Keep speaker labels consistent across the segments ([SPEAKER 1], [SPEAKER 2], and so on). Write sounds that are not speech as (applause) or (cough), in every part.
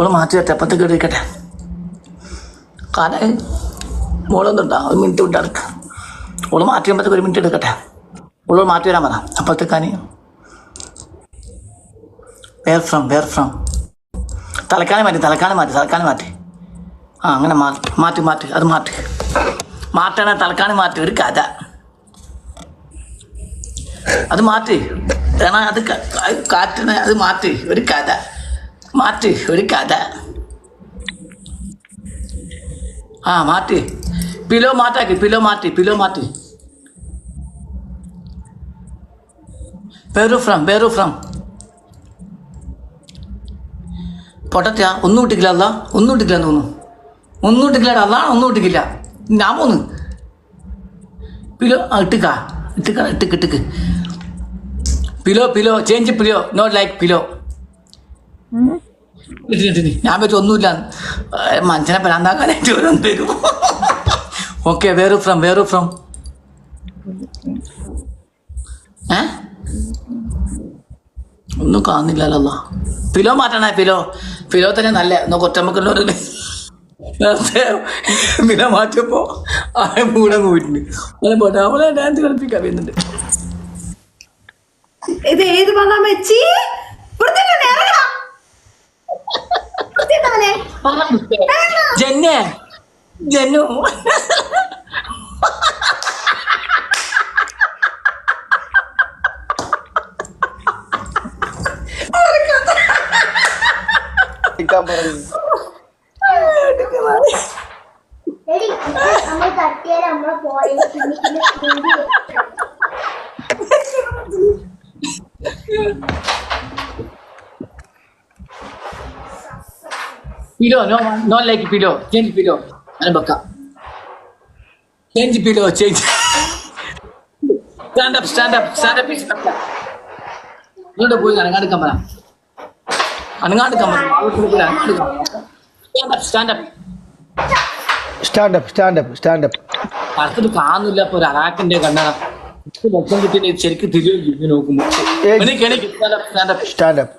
[SPEAKER 1] All മാറ്റി വെട്ടെ അപ്പത്തേക്ക് ഇരിക്കട്ടെ. കാരണം മോളൊന്നുണ്ടാ ഒരു മിനിറ്റ് വിട്ട് എടുക്ക ഓൾ മാറ്റി വരുമ്പോഴത്തേക്ക് ഒരു മിനിറ്റ് എടുക്കട്ടെ. ഓളോട് മാറ്റി വരാൻ പറ അപ്പോഴത്തേക്കാനി വേർ ഫ്രം വേർ ഫ്രം തലക്കാണി മാറ്റി തലക്കാണി മാറ്റി തലക്കാണി മാറ്റി. ആ അങ്ങനെ മാറ്റി മാറ്റി മാറ്റി അത് മാറ്റി. മാറ്റണ തലക്കാണി മാറ്റി ഒരു കഥ. അത് മാറ്റി. അത് കാറ്റിനെ അത് മാറ്റി ഒരു കഥ. മാറ്റി ഒരു കഥ. ആ മാറ്റി. പിലോ മാറ്റാക്കി പിലോ മാറ്റി പിലോ മാറ്റി. വേറു ഫ്രം വേറു ഫ്രം. പൊട്ടത്തിയ ഒന്നും ഇട്ടിക്കില്ല അല്ല ഒന്നും ഇട്ടിക്കില്ല തോന്നുന്നു. ഒന്നും ഇട്ടിക്കില്ല അല്ല ഒന്നും ഇട്ടിക്കില്ല ഞാൻ പോന്ന്. പിലോ ആ ഇട്ടിക്കാ. ഇട്ടിക്ക ഇട്ടിക്ക് ഇട്ടിക്ക്. Pillow pillow change pillow not like pillow. ഞാൻ പറ്റും ഒന്നുമില്ല. മനുഷ്യനെ പരാന്താക്കാനായിട്ട് ഓരോന്ന് തരും ഓക്കെ വേറെ ഫ്രം വേറെ ഫ്രം ഏ? ഒന്നും കാണുന്നില്ലല്ലോ. പിലോ മാറ്റണേ പിലോ. പിലോ തന്നെ നല്ല നോക്ക് ഒറ്റമ്മക്കുള്ളവര് നേരത്തെ പിലോ മാറ്റിയപ്പോ ആ കൂടെ പോയിട്ടുണ്ട് ഡാൻസ് കളിപ്പിക്കാൻ വരുന്നുണ്ട്.
[SPEAKER 2] ഇത് ഏത് പറഞ്ഞാ വെച്ചി
[SPEAKER 1] ജന്നെ ജന്നു.
[SPEAKER 3] എടി നമ്മൾ (laughs)
[SPEAKER 1] pillow no no like pillow change pillow അങ്ങനെ വെക്കാം change pillow change stand up stand up stand up ഇങ്ങോട്ട് പോയി അനങ്ങാടുക്കാൻ പറ അനങ്ങാട് പറ stand up stand up
[SPEAKER 4] stand up stand up
[SPEAKER 1] അടുത്തിട്ട് കാണുന്നില്ല ഇപ്പൊ ഒരു അറാക്കിന്റെ കണ്ണ ലക്ഷം ശരിക്കും തിരികെ നോക്കുമ്പോ. എനിക്ക് എനിക്ക് stand up stand up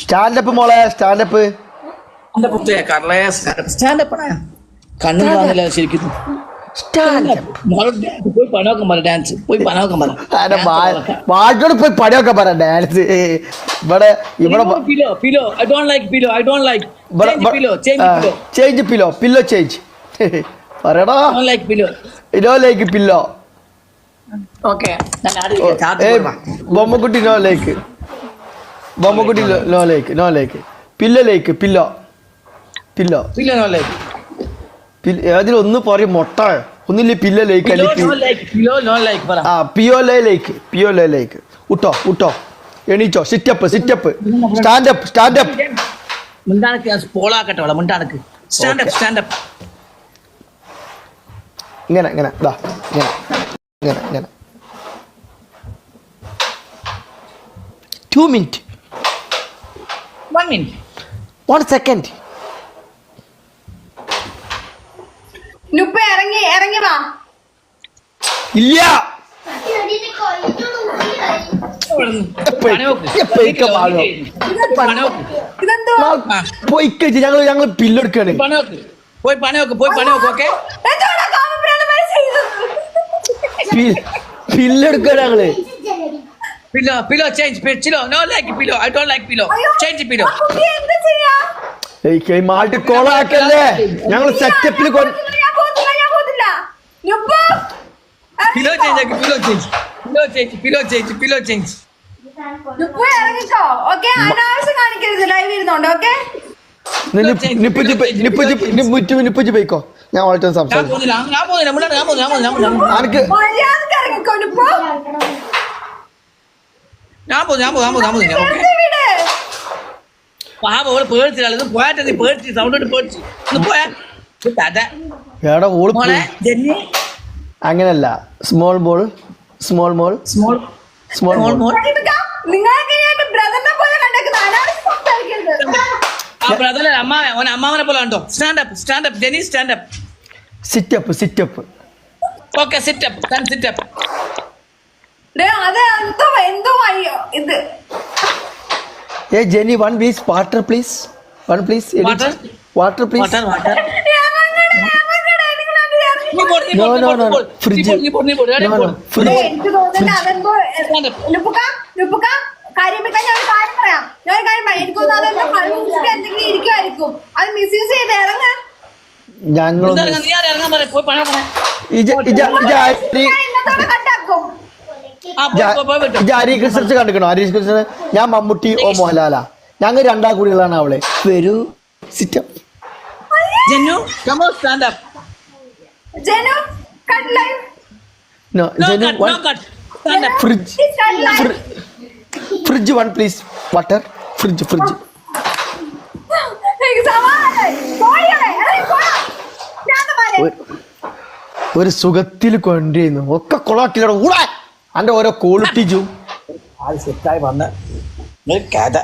[SPEAKER 4] stand up മോളെ സ്റ്റാൻഡപ്പ്.
[SPEAKER 1] കണ്ണു കാണില്ല ശരിക്കും. പോയി പറ ഡാൻസ്. പോയി പറ.
[SPEAKER 4] വാട്ടോട് പോയി പണിയൊക്കെ പറ ഡാൻസ്. ഇവിടെ ഇവിടെ
[SPEAKER 1] pillow pillow. I don't like pillow I don't like pillow change pillow.
[SPEAKER 4] Change pillow pillow change പറയടാ.
[SPEAKER 1] Like pillow.
[SPEAKER 4] ഇനോ ലൈക്ക് പില്ലോ
[SPEAKER 1] ഓക്കെ
[SPEAKER 4] ബൊമ്മക്കുട്ടി no like ബൊമ്മക്കുട്ടി no like no like pillow like pillow. Pillow.
[SPEAKER 1] Pillow no like
[SPEAKER 4] അതിലൊന്ന് പറയും മൊട്ട. ഒന്നില്ല pillow like അല്ലെങ്കിൽ
[SPEAKER 1] like
[SPEAKER 4] ആ pillow like pillow like ഉട്ടോ ഉട്ടോ. എണീച്ചോ. Sit up sit up stand up stand up ഇങ്ങനെ ഇങ്ങനെ. ദാ ഇങ്ങനെ ഇങ്ങനെ ഇങ്ങനെ. Two minute
[SPEAKER 1] one minute
[SPEAKER 4] one second
[SPEAKER 2] നുപ്പ ഇറങ്ങി ഇറങ്ങി വാ.
[SPEAKER 4] ഇല്ല. ഞങ്ങൾ ഞങ്ങൾ പില്ലെടുക്കാണ്
[SPEAKER 1] പോയി പണയോക്ക് പോയി പണയോക്ക് ഓക്കെ?
[SPEAKER 4] പില്ലെടുക്കാണ്
[SPEAKER 1] ഞങ്ങൾ. Like pillow I don't like pillow
[SPEAKER 2] അയ്യോ,
[SPEAKER 1] ചേഞ്ച് പിലോ
[SPEAKER 2] ആ കുട്ടി എന്ത് ചെയ്യാ?
[SPEAKER 4] ഏയ് മാട്ടി കോളാക്കല്ലേ? ഞങ്ങൾ സെറ്റപ്പിൽ
[SPEAKER 2] ഞാൻ പോകത്തില്ല, ഞാൻ പോകത്തില്ല. നുപ്പ,
[SPEAKER 1] പിലോ ചേഞ്ച് ആക്കി pillow change pillow change pillow change pillow change
[SPEAKER 2] നുപ്പ ഇറങ്ങിക്കോ ഓക്കെ? അനാവശ്യം കാണിക്കരുത് ലൈവ് ഇരുന്നോണ്ട് ഓക്കെ?
[SPEAKER 4] പോയിക്കോ. ഞാൻ വളരെ
[SPEAKER 1] ഞാൻ
[SPEAKER 4] സംസാരിക്കും.
[SPEAKER 1] ഞാൻ പോകും ഞാൻ പോകും ഞാൻ പോകും ഞാൻ
[SPEAKER 2] പോകും
[SPEAKER 1] ഞാൻ ഓക്കെ
[SPEAKER 2] വിട്
[SPEAKER 1] പാപ അവൾ പേടിച്ചില്ല. ഇത് പോയാട്ടെ നീ പേടിച്ച് സൗണ്ട് ഇട്ട് പേടിച്ച്. ഒന്ന് പോയാ. അതെ
[SPEAKER 4] എടാ ഓൾ
[SPEAKER 1] മോളെ. ജെന്നി.
[SPEAKER 4] അങ്ങനല്ല. സ്മോൾ ബോൾ സ്മോൾ മോൾ
[SPEAKER 1] സ്മോൾ
[SPEAKER 4] സ്മോൾ മോൾ
[SPEAKER 1] ബ്രദറെ അമ്മ ഓൻ അമ്മാവനെ പോലെ കണ്ടോ? Stand up stand up Jenny stand up
[SPEAKER 4] sit up sit up
[SPEAKER 1] okay sit up താൻ സിറ്റ് അപ്പ്
[SPEAKER 2] സിറ്റ് അത്
[SPEAKER 4] ഏ Jenny one please water please. One please? Water? Please.
[SPEAKER 2] ഇറങ്ങ.
[SPEAKER 4] ഞങ്ങളൊന്ന്
[SPEAKER 1] നീ ആരെ? ഇറങ്ങാൻ
[SPEAKER 4] ഹരീഷ് കൃഷ്ണ കണ്ടിക്കണോ? ഹരീഷ് ഞാൻ മമ്മൂട്ടി ഓ മോഹൻലാല. ഞങ്ങൾ രണ്ടാ കൂടികളാണ് അവളെ. വരൂ സിറ്റം
[SPEAKER 1] കം സ്റ്റാൻഡ് അപ്പ്
[SPEAKER 2] ജനു cut live
[SPEAKER 4] no
[SPEAKER 1] no
[SPEAKER 4] Jenu
[SPEAKER 1] cut
[SPEAKER 4] one
[SPEAKER 1] no cut stand up
[SPEAKER 4] fridge fridge one please water fridge fridge. ഒരു സുഖത്തിൽ കൊണ്ടിരുന്നു. ഒക്കെ കൊളാട്ടിലൂടെ ഊടാ അന്റെ ഓരോ ക്വാളിറ്റി ജൂം.
[SPEAKER 1] അത് സെറ്റായി വന്ന് കഥ.